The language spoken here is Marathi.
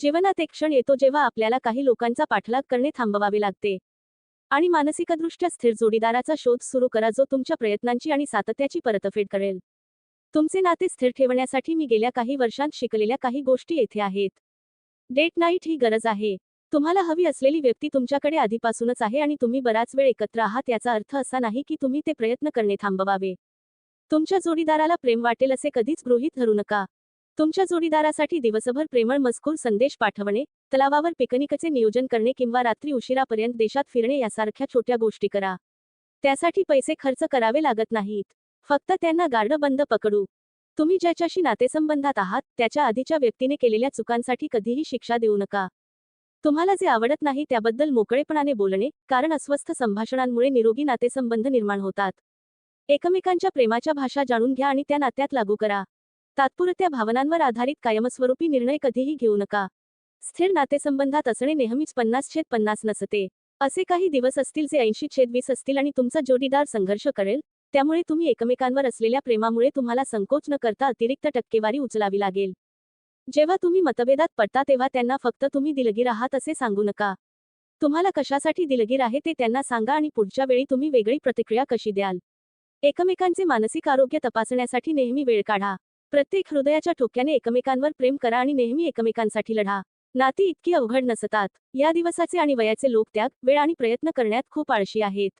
जीवनात एक क्षण येतो जेव्हा आपल्याला काही लोकांचा पाठलाग करणे थांबवावे लागते. आणि मानसिकदृष्ट्या स्थिर जोडीदाराचा शोध सुरू करा जो तुमच्या प्रयत्नांची आणि सातत्याची परतफेड करेल. तुमचे नाते स्थिर ठेवण्यासाठी मी गेल्या काही वर्षांत शिकलेल्या काही गोष्टी येथे आहेत. डेट नाईट ही गरज आहे. तुम्हाला हवी असलेली व्यक्ती तुमच्याकडे आधीपासूनच आहे आणि तुम्ही बराच वेळ एकत्र आहात याचा अर्थ असा नाही की तुम्ही ते प्रयत्न करणे थांबवावे. तुमच्या जोडीदाराला प्रेम वाटेल असे कधीच गृहीत धरू नका. तुमच्या जोडीदारासाठी दिवसभर प्रेमळ मजकूर संदेश पाठवणे तलावावर पिकनिकचे नियोजन करणे किंवा रात्री उशिरापर्यंत देशात फिरणे यासारख्या छोट्या गोष्टी करा. त्यासाठी पैसे खर्च करावे लागत नाहीत. फक्त त्यांना गार्ड बंद पकडू. तुम्ही ज्याच्याशी नातेसंबंधात आहात त्याच्या आधीच्या व्यक्तीने केलेल्या चुकांसाठी कधीही शिक्षा देऊ नका. तुम्हाला जे आवडत नाही त्याबद्दल मोकळेपणाने बोलणे कारण अस्वस्थ संभाषणांमुळे निरोगी नातेसंबंध निर्माण होतात. एकमेकांच्या प्रेमाच्या भाषा जाणून घ्या आणि त्या नात्यात लागू करा. तात्पुरत्या भावनांवर आधारित कायमस्वरूपी निर्णय कधीही घेऊ नका. स्थिर नातेसंबंधात असणे नेहमीच पन्नास छेद पन्नास नसते. असे काही दिवस असतील जे ऐंशी छेद वीस असतील आणि तुमचा जोडीदार संघर्ष करेल त्यामुळे तुम्ही एकमेकांवर असलेल्या प्रेमामुळे तुम्हाला संकोच न करता अतिरिक्त टक्केवारी उचलावी लागेल. जेव्हा तुम्ही मतभेदात पडता तेव्हा त्यांना फक्त तुम्ही दिलगीर आहात असे सांगू नका. तुम्हाला कशासाठी दिलगीर आहे ते त्यांना सांगा आणि पुढच्या वेळी तुम्ही वेगळी प्रतिक्रिया कशी द्याल. एकमेकांचे मानसिक आरोग्य तपासण्यासाठी नेहमी वेळ काढा. प्रत्येक हृदयाच्या ठोक्याने एकमेकांवर प्रेम करा आणि नेहमी एकमेकांसाठी लढा. नाती इतकी अवघड नसतात. या दिवसाचे आणि वयाचे लोक त्याग वेळ आणि प्रयत्न करण्यात खूप आळशी आहेत.